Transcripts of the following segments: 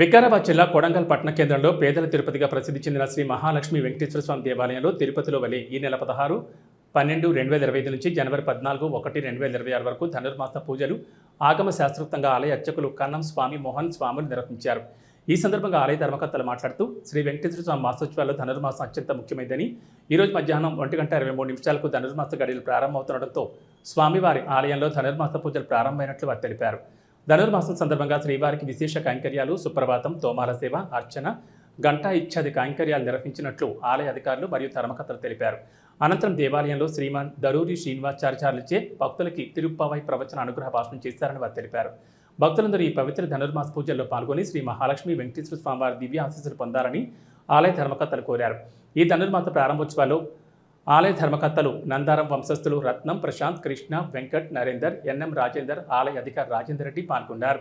వికారాబాద్ జిల్లా కొడంగల్ పట్టణ కేంద్రంలో పేదల తిరుపతిగా ప్రసిద్ధి చెందిన శ్రీ మహాలక్ష్మి వెంకటేశ్వర స్వామి దేవాలయంలో తిరుపతిలో వలె ఈ నెల పదహారు పన్నెండు రెండు వేల ఇరవై ఐదు నుంచి జనవరి పద్నాలుగు ఒకటి రెండు వేల ఇరవై ఆరు వరకు ధనుర్మాస పూజలు ఆగమ శాస్త్రోక్తంగా ఆలయ అర్చకులు కన్నం స్వామి మోహన్ స్వాములు నిర్వహించారు. ఈ సందర్భంగా ఆలయ ధర్మకర్తలు మాట్లాడుతూ శ్రీ వెంకటేశ్వర స్వామి మాసోత్సవాల్లో ధనుర్మాసం అత్యంత ముఖ్యమైనదని ఈ రోజు మధ్యాహ్నం ఒంటి గంట ఇరవై మూడు నిమిషాలకు ధనుర్మాస గడియలు ప్రారంభమవుతుండటంతో స్వామివారి ఆలయంలో ధనుర్మాస పూజలు ప్రారంభమైనట్లు వారు తెలిపారు. ధనుర్మాసం సందర్భంగా శ్రీవారికి విశేష కైంకర్యాలు సుప్రభాతం తోమాల సేవ అర్చన గంటా ఇత్యాది కైంకర్యాలు నిర్వహించినట్లు ఆలయ అధికారులు మరియు ధర్మకర్తలు తెలిపారు. అనంతరం దేవాలయంలో శ్రీమాన్ దరూరి శ్రీనివాచార్యాలచే భక్తులకి తిరుప్పావై ప్రవచన అనుగ్రహ భాషణం చేశారని వారు తెలిపారు. భక్తులందరూ ఈ పవిత్ర ధనుర్మాస పూజల్లో పాల్గొని శ్రీ మహాలక్ష్మి వెంకటేశ్వర స్వామివారి దివ్య ఆశీస్సులు పొందాలని ఆలయ ధర్మకర్తలు కోరారు. ఈ ధనుర్మాస ప్రారంభోత్సవాల్లో ఆలయ ధర్మకర్తలు నందారం వంశస్థులు రత్నం ప్రశాంత్ కృష్ణ వెంకట్ నరేందర్ ఎన్ఎం రాజేందర్ ఆలయ అధికారి రాజేందర్ రెడ్డి పాల్గొన్నారు.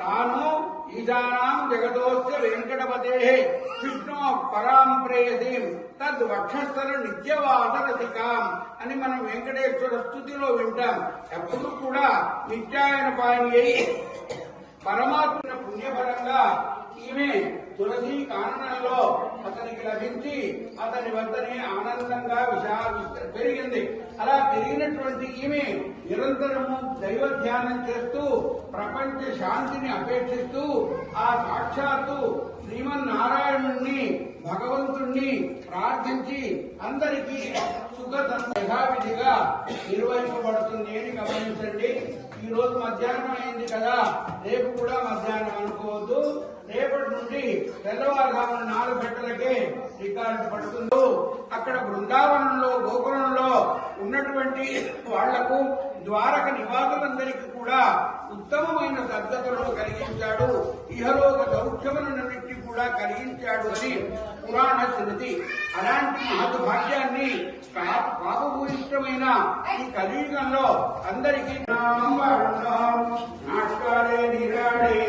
తాను ఈజానాం జగదోస్య వెంకటపతే విష్ణు పరాం ప్రేయసీం. తద్ అని మనం వెంకటేశ్వర స్థుతిలో వింటాం. ఎప్పుడు కూడా నిత్యాయన పాయని అయి పరమాత్మ పుణ్యపరంగా ఈమె తులసి కారణంలో అతనికి లభించి అతని వద్దనే ఆనందంగా విశా పెరిగింది. అలా పెరిగినటువంటి ఈమె నిరంతరము దైవ ధ్యానం చేస్తూ ప్రపంచ శాంతిని అపేక్షిస్తూ ఆ సాక్షాత్తు శ్రీమన్నారాయణుణ్ణి భగవంతుణ్ణి ప్రార్థించి అందరికీ సుఖ యథావిధిగా నిర్వహింపబడుతుంది అని గమనించండి. ఈ రోజు మధ్యాహ్నం అయింది కదా రేపు కూడా మధ్యాహ్నం అనుకోవద్దు. రేపటి నుండి తెల్లవారుజామున నాలుగు గంటలకే రికార్డు పడుతుంది అక్కడ బృందావనంలో గోకులంలో ఉన్నటువంటి వాళ్ళకు ద్వారక నివాసులందరికీ కూడా ఉత్తమమైన సద్గతులను కలిగించాడు. ఇహలోక సౌఖ్యములన్నింటినీ కూడా కలిగించాడు అని పురాణ శృతి. అలాంటి మహద్భాగ్యాన్ని పాపభూయిష్టమైన ఈ కలియుగంలో అందరికీ నాటకాలే నిరాడే